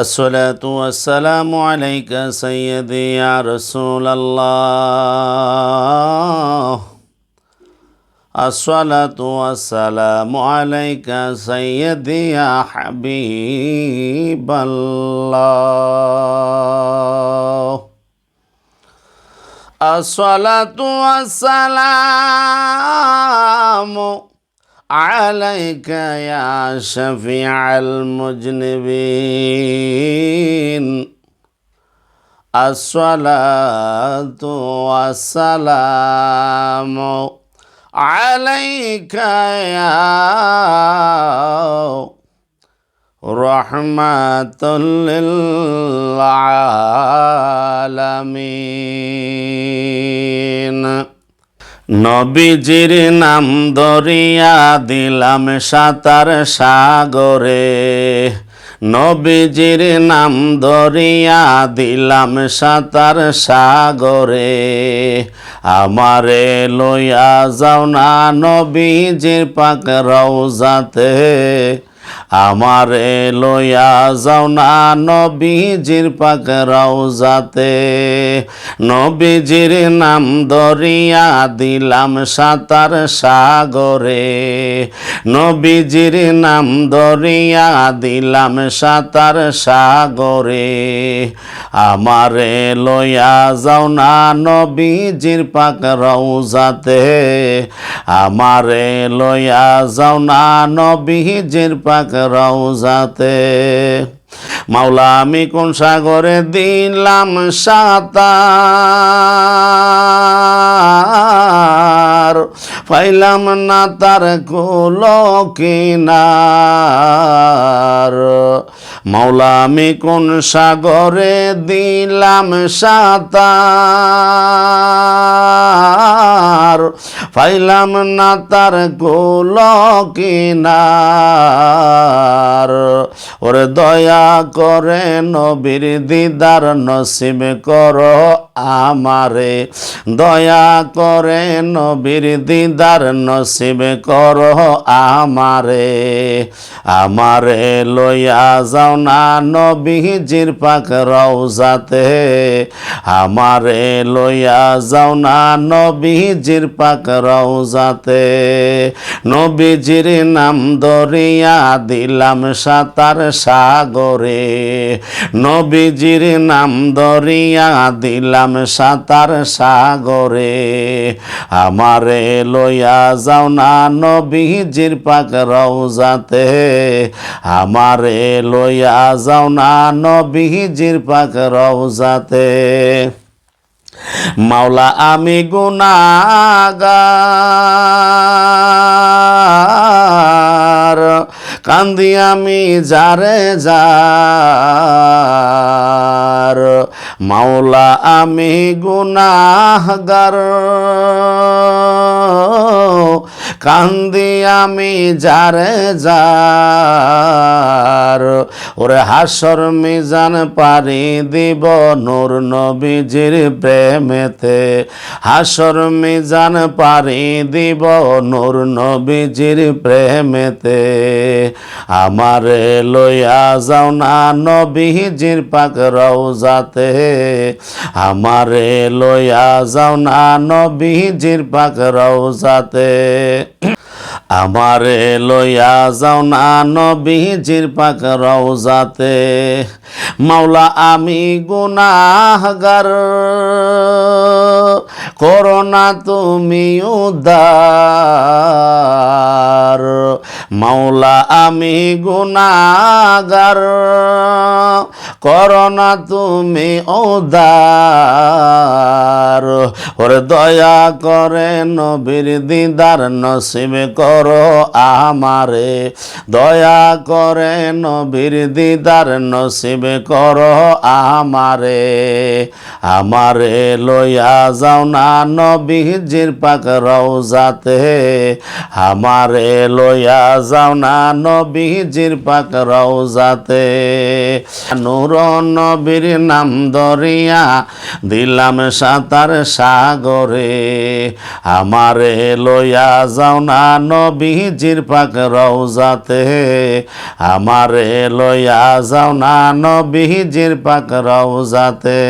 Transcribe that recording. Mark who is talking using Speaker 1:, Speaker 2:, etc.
Speaker 1: الصلاة والسلام عليك سيدي يا رسول الله. الصلاة والسلام عليك سيدي يا حبيب الله. الصلاة والسلام عليك يا شفيع المذنبين الصلاة والسلام عليك يا رحمة للعالمين. নবীজির নাম দরিয়া দিলাম সাতার সাগরে। নবীজির নাম দরিয়া দিলাম সাতার সাগরে। আমারে লইয়া যাও না নবীজির পাক রওজাতে। আমারে লইয়া যাও না নবীজির পাক রওজাতে। নবীজির নাম দরিয়া দিলাম সাতার সাগরে। নবীজির নাম দরিয়া দিলাম সাতার সাগরে। আমারে লইয়া যাও না নবীজির পাক রওজাতে। আমারে লইয়া যাও না নবীজির পাক রওজাতে মাওলা, আমি কোন সাগরে দিলাম সাতার? পাইলাম না তার কোলো কিনার। মাওলা, আমি কোন সাগরে দিলাম সাতার? পাইলাম না তার কিনার। ওরে দয়া করে নবীর দিদার নসিব করো আমারে। দয়া করে নবীর দিদার নসিব করো আমারে। আমারে লইয়া যাও না নবীজির পাক রওজাতে। আমারে লইয়া যাও না নবীজির পাক রওজাতে। নবীজির নাম দরিয়া দিলাম সাতার সাগরে। নবীজির নাম দরিয়া দিলাম সাতার সাগরে। আমারে লইয়া যাও না নবীজির পাক রওজাতে। আমারে লইয়া যাও না নবীজির পাক রওজাতে। মাওলা, আমি গুনাগার। কান্দি আমি যারে যার মাওলা আমি গুনাগার কান্দি আমি যারে যার, ওরে হাসর মিজান পারি দিব নূর নবীজির প্রেমেতে। হাসর মিজান পারি দিব নূর নবীজির প্রেমেতে। আমারে লইয়া যাও না নবীজির পাক রওজাতে। আমারে লইয়া যাও না নবীজির পাক রওজাতে। আমারে লইয়া যাও না নবীজির পাক রওজাতে। মাওলা, আমি গুনাহগার। করোনা তুমি উদার মাওলা, আমি গুনাগার করোনা তুমি উদার ওরে দয়া করে নবীর দিদার নসিব করো আমারে। দয়া করে নবীর দিদার নসিব করো আমারে। আমারে লইয়া যাও না নবীজির পাক রওজাতে। আমারে লইয়া যাও না নবীজির পাক রওজাতে। নূর নবীর নাম দরিয়া দিলাম সাঁতার সাগরে, আমারে লয়া যাও না নবীজির পাক রওজাতে। আমারে লয়া যাও না নবীজির পাক রওজাতে।